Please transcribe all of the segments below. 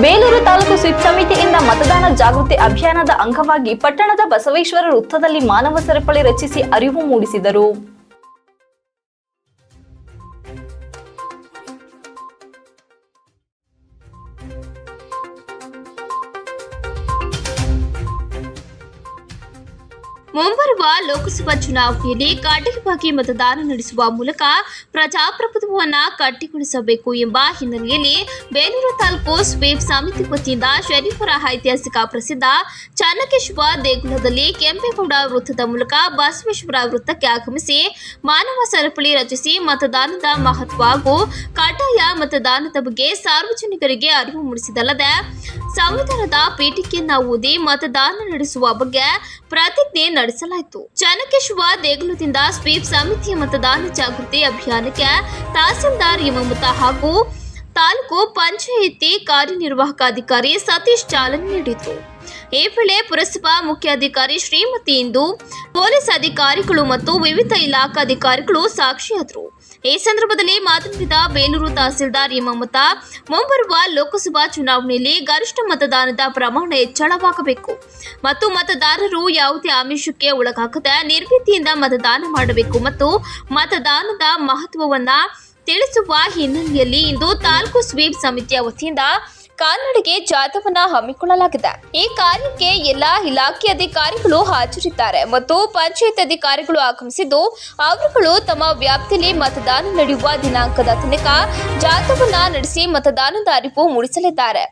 Belur taluk sweep ಸಮಿತಿಯಿಂದ ಮತದಾನ ಜಾಗೃತಿ ಅಭಿಯಾನದ ಅಂಗವಾಗಿ ಪಟ್ಟಣದ ಬಸವೇಶ್ವರ ವೃತ್ತದಲ್ಲಿ ಮಾನವ ಸರಪಳಿ ರಚಿಸಿ ಅರಿವು ಮೂಡಿಸಿದರು. ಮುಂಬರುವ ಲೋಕಸಭಾ ಚುನಾವಣೆಯಲ್ಲಿ ಕಡ್ಡಾಯವಾಗಿ ಮತದಾನ ನಡೆಸುವ ಮೂಲಕ ಪ್ರಜಾಪ್ರಭುತ್ವವನ್ನು ಕಟ್ಟಿಗೊಳಿಸಬೇಕು ಎಂಬ ಹಿನ್ನೆಲೆಯಲ್ಲಿ ಬೇಲೂರು ತಾಲೂಕು ಸ್ವೀಪ್ ಸಮಿತಿ ವತಿಯಿಂದ ಐತಿಹಾಸಿಕ ಪ್ರಸಿದ್ಧ ಚಾಣಕೇಶ್ವರ ದೇಗುಲದಲ್ಲಿ ಕೆಂಪೇಗೌಡ ವೃತ್ತದ ಮೂಲಕ ಬಸವೇಶ್ವರ ವೃತ್ತಕ್ಕೆ ಆಗಮಿಸಿ ಮಾನವ ಸರಪಳಿ ರಚಿಸಿ ಮತದಾನದ ಮಹತ್ವ ಹಾಗೂ ಕಡ್ಡಾಯ ಮತದಾನದ ಬಗ್ಗೆ ಸಾರ್ವಜನಿಕರಿಗೆ ಅರಿವು ಮೂಡಿಸಿದಲ್ಲದೆ ಸಂವಿಧಾನದ ಪೀಠಿಕೆಯನ್ನು ಓದಿ ಮತದಾನ ನಡೆಸುವ ಬಗ್ಗೆ ಪ್ರತಿಜ್ಞೆ ನಡೆಸಲಾಯಿತು. ಚಾಣಕೇಶ್ವರ ದೇಗುಲದಿಂದ ಸ್ವೀಪ್ ಸಮಿತಿಯ ಮತದಾನ ಜಾಗೃತಿ ಅಭಿಯಾನಕ್ಕೆ ತಹಸೀಲ್ದಾರ್ ಹಿಮಮತ ಹಾಗೂ ತಾಲೂಕು ಪಂಚಾಯಿತಿ ಕಾರ್ಯನಿರ್ವಾಹಕ ಅಧಿಕಾರಿ ಸತೀಶ್ ಚಾಲನೆ ನೀಡಿದರು ಈ ವೇಳೆ ಪುರಸಭಾ ಮುಖ್ಯಾಧಿಕಾರಿ ಶ್ರೀಮತಿ ಇಂದು ಪೊಲೀಸ್ ಅಧಿಕಾರಿಗಳು ಮತ್ತು ವಿವಿಧ ಇಲಾಖಾ ಅಧಿಕಾರಿಗಳು ಸಾಕ್ಷಿಯಾದರು. ಈ ಸಂದರ್ಭದಲ್ಲಿ ಮಾತನಾಡಿದ ಬೇಲೂರು ತಹಸೀಲ್ದಾರ್ ಹಿಮಮತ, ಮುಂಬರುವ ಲೋಕಸಭಾ ಚುನಾವಣೆಯಲ್ಲಿ ಗರಿಷ್ಠ ಮತದಾನದ ಪ್ರಮಾಣ ಹೆಚ್ಚಳವಾಗಬೇಕು. ಮತ್ತು ಮತದಾರರು ಯಾವುದೇ ಆಮಿಷಕ್ಕೆ ಒಳಗಾಗದ ನಿರ್ಭೀತಿಯಿಂದ ಮತದಾನ ಮಾಡಬೇಕು ಮತ್ತು ಮತದಾನದ ಮಹತ್ವವನ್ನ ತಿಳಿಸುವ ಹಿನ್ನೆಲೆಯಲ್ಲಿ ಇಂದು ತಾಲೂಕು ಸ್ವೀಪ್ ಸಮಿತಿಯ ವತಿಯಿಂದ ಕಾಲ್ನಡಿಗೆ ಜಾಥವನ್ನ ಹಮ್ಮಿಕೊಳ್ಳಲಾಗಿದೆ. ಈ ಕಾರ್ಯಕ್ಕೆ ಎಲ್ಲಾ ಇಲಾಖೆ ಅಧಿಕಾರಿಗಳು ಹಾಜರಿದ್ದಾರೆ ಮತ್ತು ಪಂಚಾಯತ್ ಅಧಿಕಾರಿಗಳು ಆಗಮಿಸಿದ್ದು, ಅವರುಗಳು ತಮ್ಮ ವ್ಯಾಪ್ತಿಯಲ್ಲಿ ಮತದಾನ ನಡೆಯುವ ದಿನಾಂಕದ ತನಕ ಜಾಥವನ್ನ ನಡೆಸಿ ಮತದಾನದ ಅರಿವು ಮೂಡಿಸಲಿದ್ದಾರೆ.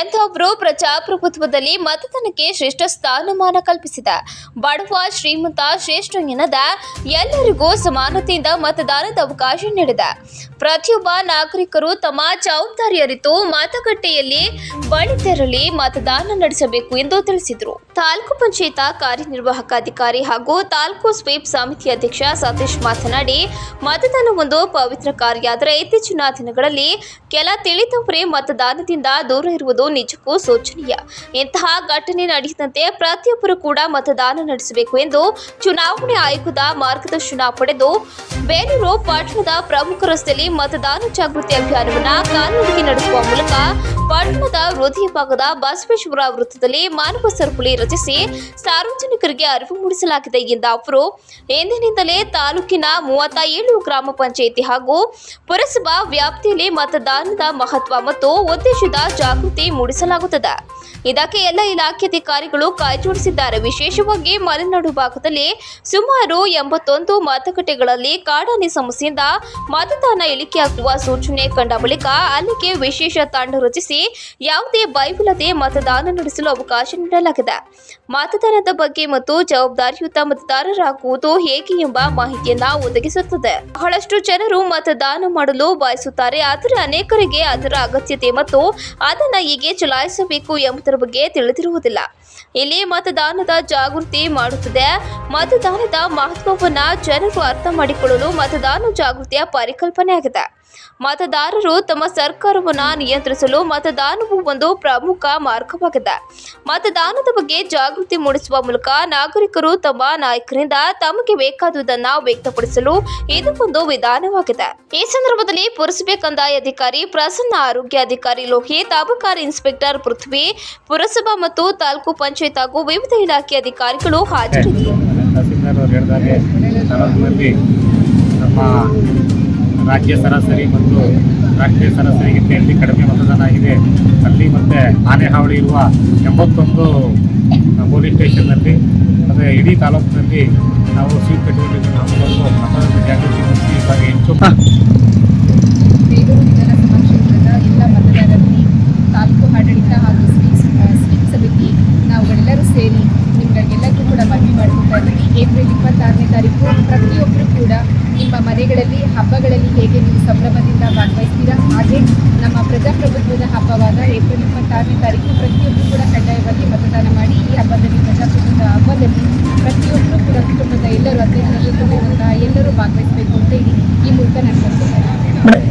ಎಂಥೊಬ್ಬರು ಪ್ರಜಾಪ್ರಭುತ್ವದಲ್ಲಿ ಮತದಾನಕ್ಕೆ ಶ್ರೇಷ್ಠ ಸ್ಥಾನಮಾನ ಕಲ್ಪಿಸಿದೆ. ಬಡವ, ಶ್ರೀಮಂತ, ಶ್ರೇಷ್ಠ ಎನ್ನದ ಎಲ್ಲರಿಗೂ ಸಮಾನತೆಯಿಂದ ಮತದಾನದ ಅವಕಾಶ ನೀಡಿದೆ. ಪ್ರತಿಯೊಬ್ಬ ನಾಗರಿಕರು ತಮ್ಮ ಜವಾಬ್ದಾರಿ ಅರಿತು ಮತಗಟ್ಟೆಯಲ್ಲಿ ಬಳಿ ತೆರಳಿ ಮತದಾನ ನಡೆಸಬೇಕು ಎಂದು ತಿಳಿಸಿದರು. ತಾಲೂಕು ಪಂಚಾಯತ ಕಾರ್ಯನಿರ್ವಾಹಕ ಅಧಿಕಾರಿ ಹಾಗೂ ತಾಲೂಕು ಸ್ವೀಪ್ ಸಮಿತಿ ಅಧ್ಯಕ್ಷ ಸತೀಶ್ ಮಾತನಾಡಿ ಮತದಾನ ಒಂದು ಪವಿತ್ರ ಕಾರ್ಯ ಆದರೆ ಇತ್ತೀಚಿನ ದಿನಗಳಲ್ಲಿ ಕೆಲ ತಿಳಿದವರೇ ಮತದಾನದಿಂದ ದೂರ ಇರುವುದು ನಿಜಕ್ಕೂ ಶೋಚನೀಯ. ಇಂತಹ ಘಟನೆ ನಡೆಯದಂತೆ ಪ್ರತಿಯೊಬ್ಬರು ಕೂಡ ಮತದಾನ ನಡೆಸಬೇಕು ಎಂದು ಚುನಾವಣೆ ಆಯೋಗದ ಮಾರ್ಗದರ್ಶನ ಪಡೆದು ಬೇಲೂರು ಪಟ್ಟಣದ ಪ್ರಮುಖ ರಸ್ತೆಯಲ್ಲಿ ಮತದಾನ ಜಾಗೃತಿ ಅಭಿಯಾನವನ್ನು ಕಾನೂನಿಗೆ ನಡೆಸುವ ಮೂಲಕ ಪಟ್ಟಣದ ಹೃದಯ ಭಾಗದ ಬಸವೇಶ್ವರ ವೃತ್ತದಲ್ಲಿ ಮಾನವ ಸರಪಳಿ ರಚಿಸಿ ಸಾರ್ವಜನಿಕರಿಗೆ ಅರಿವು ಮೂಡಿಸಲಾಗಿದೆ ಎಂದ ಅವರು, ಎಂದಿನಿಂದಲೇ ತಾಲೂಕಿನ ಮೂವತ್ತ ಏಳು ಗ್ರಾಮ ಪಂಚಾಯಿತಿ ಹಾಗೂ ಪುರಸಭಾ ವ್ಯಾಪ್ತಿಯಲ್ಲಿ ಮತದಾನದ ಮಹತ್ವ ಮತ್ತು ಉದ್ದೇಶದ ಜಾಗೃತಿ ಮೂಡಿಸಲಾಗುತ್ತದೆ. ಇದಕ್ಕೆ ಎಲ್ಲ ಇಲಾಖೆ ಅಧಿಕಾರಿಗಳು ಕಾಯ್ಜೋಡಿಸಿದ್ದಾರೆ. ವಿಶೇಷವಾಗಿ ಮಲೆನಾಡು ಭಾಗದಲ್ಲಿ ಸುಮಾರು ಎಂಬತ್ತೊಂದು ಮತಗಟ್ಟೆಗಳಲ್ಲಿ ಕಾಡಾನೆ ಸಮಸ್ಯೆಯಿಂದ ಮತದಾನ ಇಳಿಕೆಯಾಗುವ ಸೂಚನೆ ಕಂಡ ಬಳಿಕ ಅಲ್ಲಿಗೆ ವಿಶೇಷ ತಂಡ ರಚಿಸಿ ಯಾವುದೇ ಭಯವಿಲ್ಲದೆ ಮತದಾನ ನಡೆಸಲು ಅವಕಾಶ ನೀಡಲಾಗಿದೆ. ಮತದಾನದ ಬಗ್ಗೆ ಮತ್ತು ಜವಾಬ್ದಾರಿಯುತ ಮತದಾರರಾಗುವುದು ಹೇಗೆ ಎಂಬ ಮಾಹಿತಿಯನ್ನ ಒದಗಿಸುತ್ತದೆ. ಬಹಳಷ್ಟು ಜನರು ಮತದಾನ ಮಾಡಲು ಬಯಸುತ್ತಾರೆ, ಆದರೆ ಅನೇಕರಿಗೆ ಅದರ ಅಗತ್ಯತೆ ಮತ್ತು ಅದನ್ನ ಹೇಗೆ ಚಲಾಯಿಸಬೇಕು ಎಂಬುದರ ಬಗ್ಗೆ ತಿಳಿದಿರುವುದಿಲ್ಲ. ಇಲ್ಲಿ ಮತದಾನದ ಜಾಗೃತಿ ಮಾಡುತ್ತದೆ. ಮತದಾನದ ಮಹತ್ವವನ್ನ ಜನರು ಅರ್ಥ ಮಾಡಿಕೊಳ್ಳಲು ಮತದಾನ ಜಾಗೃತಿಯ ಪರಿಕಲ್ಪನೆಯಾಗಿದೆ. ಮತದಾರರು ತಮ್ಮ ಸರ್ಕಾರವನ್ನು ನಿಯಂತ್ರಿಸಲು ಮತದಾನವು ಒಂದು ಪ್ರಮುಖ ಮಾರ್ಗವಾಗಿದೆ. ಮತದಾನದ ಬಗ್ಗೆ ಜಾಗೃತಿ ಮೂಡಿಸುವ ಮೂಲಕ ನಾಗರಿಕರು ತಮ್ಮ ನಾಯಕರಿಂದ ತಮಗೆ ಬೇಕಾದುದನ್ನ ವ್ಯಕ್ತಪಡಿಸಲು ಇದು ಒಂದು ವಿಧಾನವಾಗಿದೆ. ಈ ಸಂದರ್ಭದಲ್ಲಿ ಪುರಸಭೆ ಕಂದಾಯ ಅಧಿಕಾರಿ, ಪ್ರಸನ್ನ ಆರೋಗ್ಯ ಅಧಿಕಾರಿ ಲೋಹಿತ್, ಅಬಕಾರಿ ಇನ್ಸ್ಪೆಕ್ಟರ್ ಪೃಥ್ವಿ, ಪುರಸಭಾ ಮತ್ತು ತಾಲೂಕು ಪಂಚಾಯತ್ ಹಾಗೂ ವಿವಿಧ ಇಲಾಖೆ ಅಧಿಕಾರಿಗಳು ಹಾಜರಿದ್ದರು. ರಾಜ್ಯ ಸರಾಸರಿ ಮತ್ತು ರಾಷ್ಟ್ರೀಯ ಸರಾಸರಿಗಿಂತ ಎಲ್ಲಿ ಕಡಿಮೆ ಮತದಾನ ಆಗಿದೆ ಅಲ್ಲಿ ಮತ್ತೆ ಆನೆ ಹಾವಳಿ ಇರುವ ಎಂಬತ್ತೊಂದು ಪೊಲೀಸ್ ಸ್ಟೇಷನ್ನಲ್ಲಿ ಮತ್ತು ಇಡೀ ತಾಲೂಕಿನಲ್ಲಿ ನಾವು ಸ್ವೀಪ್ ಕಟ್ಟುವಲ್ಲಿ ಹಮ್ಮಿಕೊಂಡು ಮತದಾನ ಜಾಗೃತಿ ಮೂಡಿಸಿ ಇವಾಗ ಹೆಚ್ಚು ಬೇಲೂರು ವಿಧಾನಸಭಾ ಕ್ಷೇತ್ರದ ಎಲ್ಲ ಮತದಾರರಲ್ಲಿ ತಾಲೂಕು ಆಡಳಿತ ಹಾಗೂ ಸ್ವೀಪ್ ಸ್ವೀಪ್ ಸಮಿತಿ ನಾವುಗಳೆಲ್ಲರೂ ಸೇರಿ ನಿಮ್ಗಳಿಗೆಲ್ಲರಿಗೂ ಕೂಡ ಮನವಿ ಮಾಡ್ಕೊತಾ ಇದ್ದೀವಿ ಏಪ್ರಿಲ್ ಇಪ್ಪತ್ತಾರನೇ ತಾರೀಕು ಪ್ರತಿಯೊಬ್ಬರು ಕೂಡ ನಿಮ್ಮ ಮನೆಗಳಲ್ಲಿ, ಹಬ್ಬಗಳಲ್ಲಿ ಹೇಗೆ ನೀವು ಸಂಭ್ರಮದಿಂದ ಭಾಗವಹಿಸ್ತೀರಾ? ಹಾಗೆ ನಮ್ಮ ಪ್ರಜಾಪ್ರಭುತ್ವದ ಹಬ್ಬವಾದ ಏಪ್ರಿಲ್ ಇಪ್ಪತ್ತಾರನೇ ತಾರೀಕು ಪ್ರತಿಯೊಬ್ಬರು ಕೂಡ ಕಡ್ಡಾಯವಾಗಿ ಮತದಾನ ಮಾಡಿ, ಈ ಹಬ್ಬದಲ್ಲಿ ಪ್ರಜಾಪ್ರಭುತ್ವದ ಹಬ್ಬದಲ್ಲಿ ಪ್ರತಿಯೊಬ್ಬರು ಕೂಡ ಕುಟುಂಬದ ಎಲ್ಲರೂ ಅತ್ಯಂತ ಎಲ್ಲರೂ ಭಾಗವಹಿಸಬೇಕು ಅಂತ ಹೇಳಿ ಈ ಮೂಲಕ ನಾನು